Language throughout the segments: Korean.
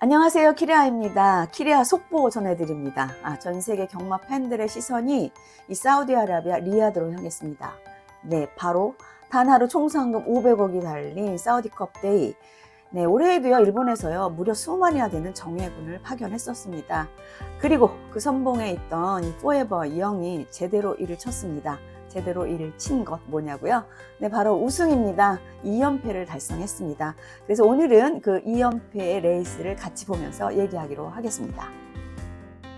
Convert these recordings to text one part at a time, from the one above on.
안녕하세요. 키리아입니다. 키리아 속보 전해드립니다. 아, 전 세계 경마 팬들의 시선이 이 사우디아라비아 리야드로 향했습니다. 네, 바로 단 하루 총상금 500억이 달린 사우디컵 데이. 네, 올해에도요, 일본에서요, 무려 20마리나 되는 정예군을 파견했었습니다. 그리고 그 선봉에 있던 이 포에버 이영이 제대로 일을 쳤습니다. 제대로 일을 친 것 뭐냐고요? 네, 바로 우승입니다. 2연패를 달성했습니다. 그래서 오늘은 그 2연패의 레이스를 같이 보면서 얘기하기로 하겠습니다.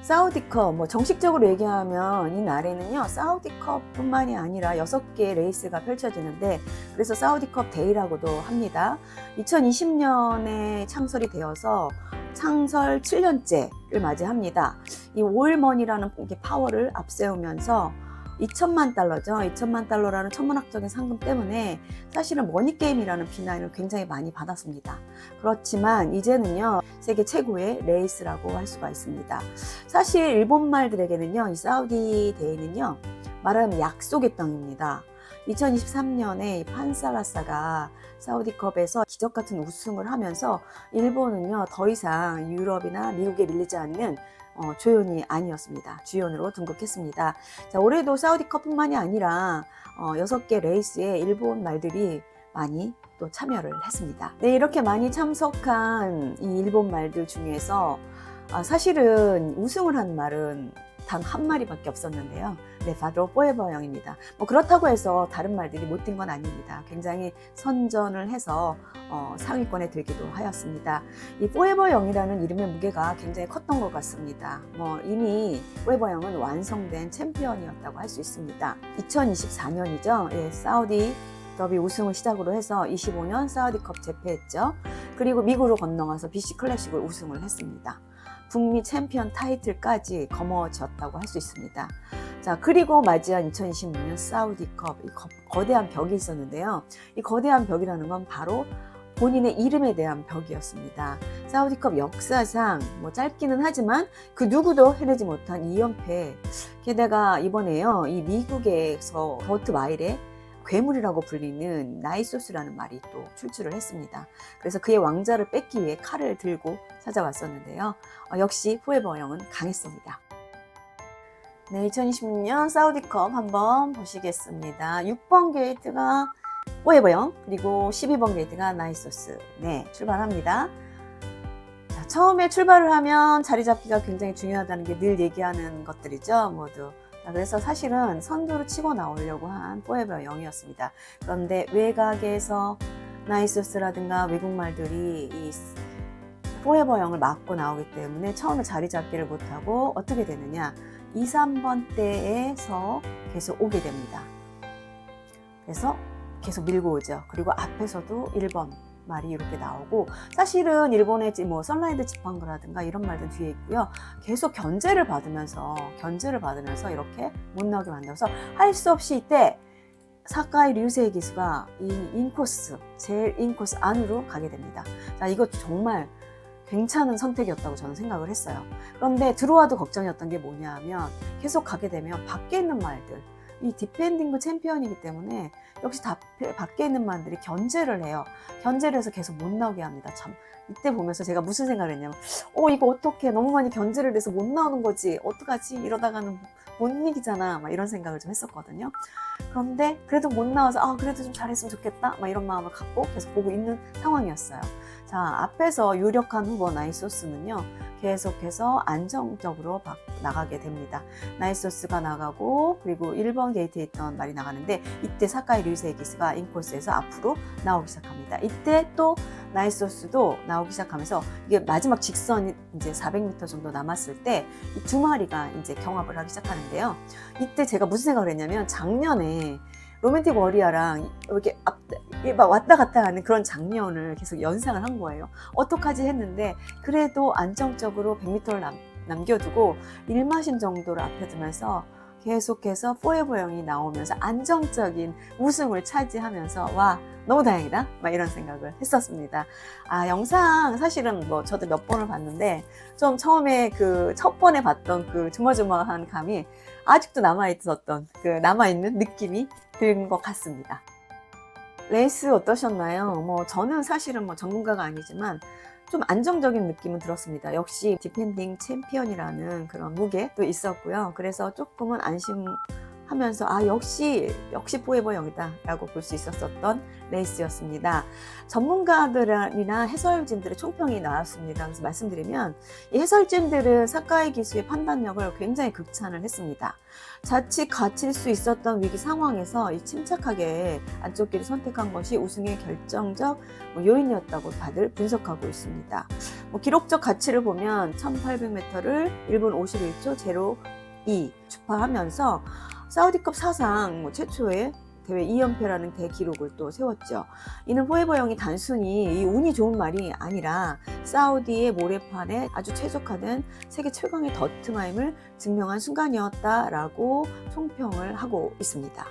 사우디컵, 뭐 정식적으로 얘기하면 이 날에는요, 사우디컵 뿐만이 아니라 6개의 레이스가 펼쳐지는데, 그래서 사우디컵 데이라고도 합니다. 2020년에 창설이 되어서 창설 7년째를 맞이합니다. 이 올머니라는 파워를 앞세우면서 2천만 달러죠. 2천만 달러라는 천문학적인 상금 때문에 사실은 머니게임이라는 비난을 굉장히 많이 받았습니다. 그렇지만 이제는요, 세계 최고의 레이스라고 할 수가 있습니다. 사실 일본 말들에게는요, 이 사우디 대회는요, 말하면 약속의 땅입니다. 2023년에 판사라사가 사우디컵에서 기적 같은 우승을 하면서 일본은요, 더 이상 유럽이나 미국에 밀리지 않는 어, 조연이 아니었습니다. 주연으로 등극했습니다. 자, 올해도 사우디컵뿐만이 아니라 어, 6개 레이스에 일본 말들이 많이 또 참여를 했습니다. 네, 이렇게 많이 참석한 이 일본 말들 중에서 아, 사실은 우승을 한 말은 단 한 마리밖에 없었는데요. 네, 바로 포에버형입니다. 뭐 그렇다고 해서 다른 말들이 못뛴건 아닙니다. 굉장히 선전을 해서 어, 상위권에 들기도 하였습니다. 이 포에버형이라는 이름의 무게가 굉장히 컸던 것 같습니다. 뭐 이미 포에버형은 완성된 챔피언이었다고 할 수 있습니다. 2024년이죠. 예, 사우디 더비 우승을 시작으로 해서 25년 사우디컵 재패했죠. 그리고 미국으로 건너가서 BC 클래식을 우승을 했습니다. 북미 챔피언 타이틀까지 거머쥐었다고 할 수 있습니다. 자, 그리고 맞이한 2026년 사우디컵, 이 거, 거대한 벽이 있었는데요. 이 거대한 벽이라는 건 바로 본인의 이름에 대한 벽이었습니다. 사우디컵 역사상 뭐 짧기는 하지만 그 누구도 해내지 못한 2연패. 게다가 이번에요, 이 미국에서 버트 마일에 괴물이라고 불리는 나이소스라는 말이 또 출출을 했습니다. 그래서 그의 왕자를 뺏기 위해 칼을 들고 찾아왔었는데요. 어, 역시 포에버 형은 강했습니다. 네, 2026년 사우디컵 한번 보시겠습니다. 6번 게이트가 포에버 형, 그리고 12번 게이트가 나이소스. 네, 출발합니다. 자, 처음에 출발을 하면 자리 잡기가 굉장히 중요하다는 게 늘 얘기하는 것들이죠, 모두. 자, 그래서 사실은 선두로 치고 나오려고 한 포에버 0이었습니다. 그런데 외곽에서 나이소스라든가 외국말들이 이 포에버 0을 맞고 나오기 때문에 처음에 자리 잡기를 못하고 어떻게 되느냐. 2, 3번대에서 계속 오게 됩니다. 그래서 계속 밀고 오죠. 그리고 앞에서도 1번 말이 이렇게 나오고 사실은 일본의 뭐 선라이드 지팡그라든가 이런 말들 뒤에 있고요. 계속 견제를 받으면서 견제를 받으면서 이렇게 못 나오게 만들어서 할 수 없이 이때 사카이 류세이 기수가 이 인코스 제일 인코스 안으로 가게 됩니다. 자 이거 정말 괜찮은 선택이었다고 저는 생각을 했어요. 그런데 들어와도 걱정이었던 게 뭐냐면 계속 가게 되면 밖에 있는 말들 이 디펜딩 챔피언이기 때문에 역시 다, 밖에 있는 말들이 견제를 해요. 견제를 해서 계속 못 나오게 합니다. 참 이때 보면서 제가 무슨 생각을 했냐면 어 이거 어떻게 너무 많이 견제를 해서 못 나오는 거지 어떡하지 이러다가는 못 이기잖아 막 이런 생각을 좀 했었거든요. 그런데 그래도 못 나와서 아 그래도 좀 잘했으면 좋겠다 막 이런 마음을 갖고 계속 보고 있는 상황이었어요. 자 앞에서 유력한 후보 나이소스는요 계속해서 안정적으로 나가게 됩니다. 나이소스가 나가고 그리고 1번 게이트에 있던 말이 나가는데 이때 사카이 류세이 기스가 인코스에서 앞으로 나오기 시작합니다. 이때 또 나이소스도 나오기 시작하면서 이게 마지막 직선이 이제 400m 정도 남았을 때이두 마리가 이제 경합을 하기 시작하는데요. 이때 제가 무슨 생각을 했냐면 작년에 로맨틱 워리어랑 이렇게 앞, 막 왔다 갔다 하는 그런 장면을 계속 연상을 한 거예요. 어떡하지 했는데 그래도 안정적으로 100m를 남, 남겨두고 일마신 정도를 앞에 두면서 계속해서 포에버 형이 나오면서 안정적인 우승을 차지하면서 와 너무 다행이다 막 이런 생각을 했었습니다. 아 영상 사실은 뭐 저도 몇 번을 봤는데 좀 처음에 그 첫 번에 봤던 그 조마조마한 감이 아직도 남아 있었던 그 남아 있는 느낌이 든것 같습니다. 레이스 어떠셨나요? 뭐 저는 사실은 뭐 전문가가 아니지만 좀 안정적인 느낌은 들었습니다. 역시 디펜딩 챔피언이라는 그런 무게도 있었고요. 그래서 조금은 안심 하면서 아 역시 역시 포에버 영이다 라고 볼 수 있었었던 레이스였습니다. 전문가들이나 해설진들의 총평이 나왔습니다. 그래서 말씀드리면 이 해설진들은 사카이 기수의 판단력을 굉장히 극찬을 했습니다. 자칫 갇힐 수 있었던 위기 상황에서 이 침착하게 안쪽 길을 선택한 것이 우승의 결정적 뭐 요인이었다고 다들 분석하고 있습니다. 뭐 기록적 가치를 보면 1800m를 1분 51초 02 주파하면서 사우디컵 사상 뭐 최초의 대회 2연패라는 대기록을 또 세웠죠. 이는 포에버 형이 단순히 이 운이 좋은 말이 아니라 사우디의 모래판에 아주 최적화된 세계 최강의 더트마임을 증명한 순간이었다라고 총평을 하고 있습니다.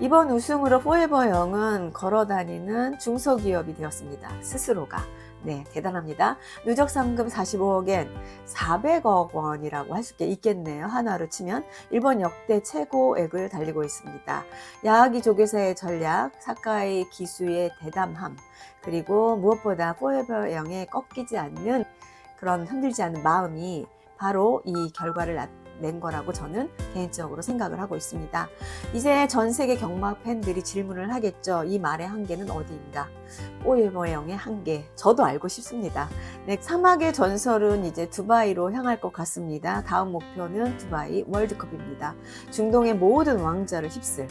이번 우승으로 포에버 영은 걸어다니는 중소기업이 되었습니다. 스스로가. 네, 대단합니다. 누적 상금 45억엔 400억 원이라고 할 수 있겠네요. 한화로 치면 일본 역대 최고액을 달리고 있습니다. 야하기 조교사의 전략, 사카이 기수의 대담함, 그리고 무엇보다 포에버 영의 꺾이지 않는 그런 흔들지 않는 마음이 바로 이 결과를 나- 낸 거라고 저는 개인적으로 생각을 하고 있습니다. 이제 전 세계 경마 팬들이 질문을 하겠죠. 이 말의 한계는 어디인가? 포에버 영의 한계. 저도 알고 싶습니다. 네, 사막의 전설은 이제 두바이로 향할 것 같습니다. 다음 목표는 두바이 월드컵입니다. 중동의 모든 왕자를 휩쓸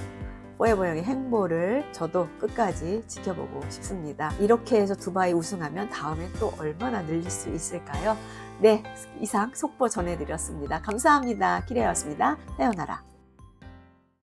포에버 영의 행보를 저도 끝까지 지켜보고 싶습니다. 이렇게 해서 두바이 우승하면 다음에 또 얼마나 늘릴 수 있을까요? 네, 이상 속보 전해드렸습니다. 감사합니다. 키레였습니다. 태어나라.